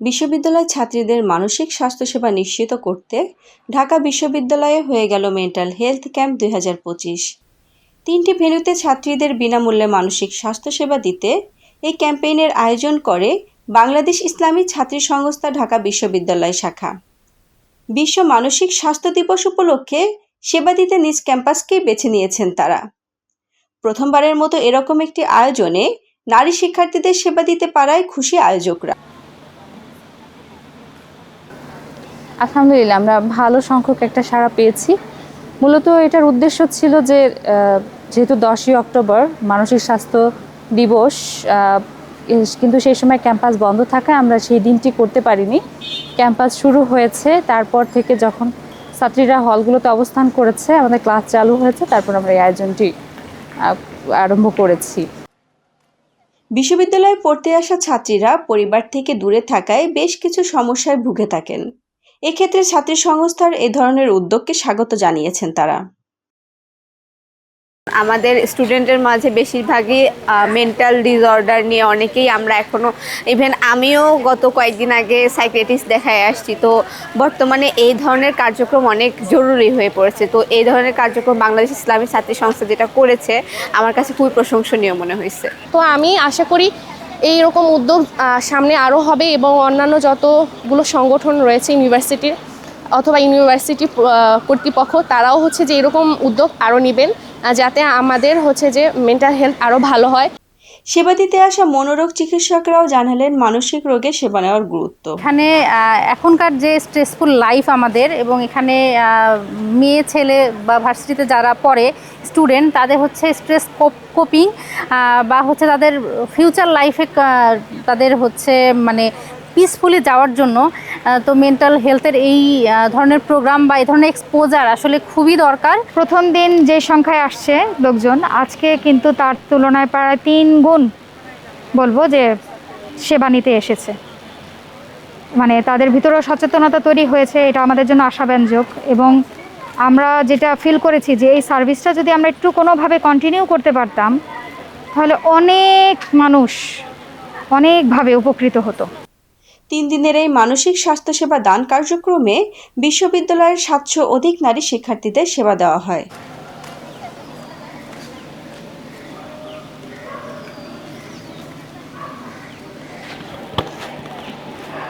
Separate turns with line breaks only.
বিশ্ববিদ্যালয় ছাত্রীদের মানসিক স্বাস্থ্যসেবা নিশ্চিত করতে ঢাকা বিশ্ববিদ্যালয়ে হয়ে গেল মেন্টাল হেলথ ক্যাম্প দুই তিনটি ভেন্যুতে ছাত্রীদের বিনামূল্যে মানসিক স্বাস্থ্যসেবা দিতে এই ক্যাম্পেইনের আয়োজন করে বাংলাদেশ ইসলামী ছাত্রী সংস্থা ঢাকা বিশ্ববিদ্যালয় শাখা। বিশ্ব মানসিক স্বাস্থ্য দিবস উপলক্ষে সেবা দিতে নিজ ক্যাম্পাসকেই বেছে নিয়েছেন তারা। প্রথমবারের মতো এরকম একটি আয়োজনে নারী শিক্ষার্থীদের সেবা দিতে পারায় খুশি আয়োজকরা।
আলহামদুলিল্লাহ, আমরা ভালো সংখ্যক একটা সাড়া পেয়েছি। মূলত এটার উদ্দেশ্য ছিল যে যেহেতু দশই অক্টোবর, মানসিক স্বাস্থ্য দিবস কিন্তু সেই সময় ক্যাম্পাস বন্ধ থাকায় আমরা সেই দিনটি করতে পারিনি। ক্যাম্পাস শুরু হয়েছে, তারপর থেকে যখন ছাত্রীরা হলগুলোতে অবস্থান করেছে, আমাদের ক্লাস চালু হয়েছে, তারপর আমরা এই আয়োজনটি আরম্ভ করেছি।
বিশ্ববিদ্যালয়ে পড়তে আসা ছাত্রীরা পরিবার থেকে দূরে থাকায় বেশ কিছু সমস্যায় ভুগে থাকেন। এক্ষেত্রে ছাত্রী সংস্থার এ ধরনের উদ্যোগকে স্বাগত জানিয়েছেন তারা।
আমাদের স্টুডেন্টের মাঝে বেশিরভাগই মেন্টাল ডিসঅর্ডার নিয়ে অনেকেই আমরা এখনও ইভেন আমিও গত কয়েকদিন আগে সাইক্রেটিস্ট দেখায় আসছি। তো বর্তমানে এই ধরনের কার্যক্রম অনেক জরুরি হয়ে পড়েছে। তো এই ধরনের কার্যক্রম বাংলাদেশ ইসলামী ছাত্রী সংস্থা যেটা করেছে আমার কাছে খুবই প্রশংসনীয় মনে হয়েছে।
তো আমি আশা করি এই রকম উদ্যোগ সামনে আরও হবে এবং অন্যান্য যতগুলো সংগঠন রয়েছে ইউনিভার্সিটির অথবা ইউনিভার্সিটি কর্তৃপক্ষ, তারাও হচ্ছে যে এরকম উদ্যোগ আরও নেবেন যাতে আমাদের হচ্ছে যে মেন্টাল হেলথ আরও ভালো হয়।
সেবা দিতে আসা মনোরোগ চিকিৎসকরাও জানালেন মানসিক রোগে সেবা নেওয়ার গুরুত্ব।
এখানে এখনকার যে স্ট্রেসফুল লাইফ আমাদের এবং এখানে মেয়ে, ছেলে বা ভার্সিটিতে যারা পড়ে স্টুডেন্ট তাদের হচ্ছে স্ট্রেস কোপিং বা হচ্ছে তাদের ফিউচার লাইফে তাদের হচ্ছে মানে পিসফুলি যাওয়ার জন্য তো মেন্টাল হেলথের এই ধরনের প্রোগ্রাম বা এই ধরনের এক্সপোজার আসলে খুবই দরকার।
প্রথম দিন যে সংখ্যায় আসছে লোকজন, আজকে কিন্তু তার তুলনায় প্রায় তিন গুণ বলব যে সেবা নিতে এসেছে। মানে তাদের ভিতরেও সচেতনতা তৈরি হয়েছে, এটা আমাদের জন্য আশাব্যঞ্জক। এবং আমরা যেটা ফিল করেছি যে এই সার্ভিসটা যদি আমরা একটু কোনোভাবে কন্টিনিউ করতে পারতাম, তাহলে অনেক মানুষ অনেকভাবে উপকৃত হতো।
তিন দিনের এই মানসিক স্বাস্থ্যসেবা দান কার্যক্রমে বিশ্ববিদ্যালয়ের সাতশো অধিক নারী শিক্ষার্থীদের সেবা দেওয়া হয়।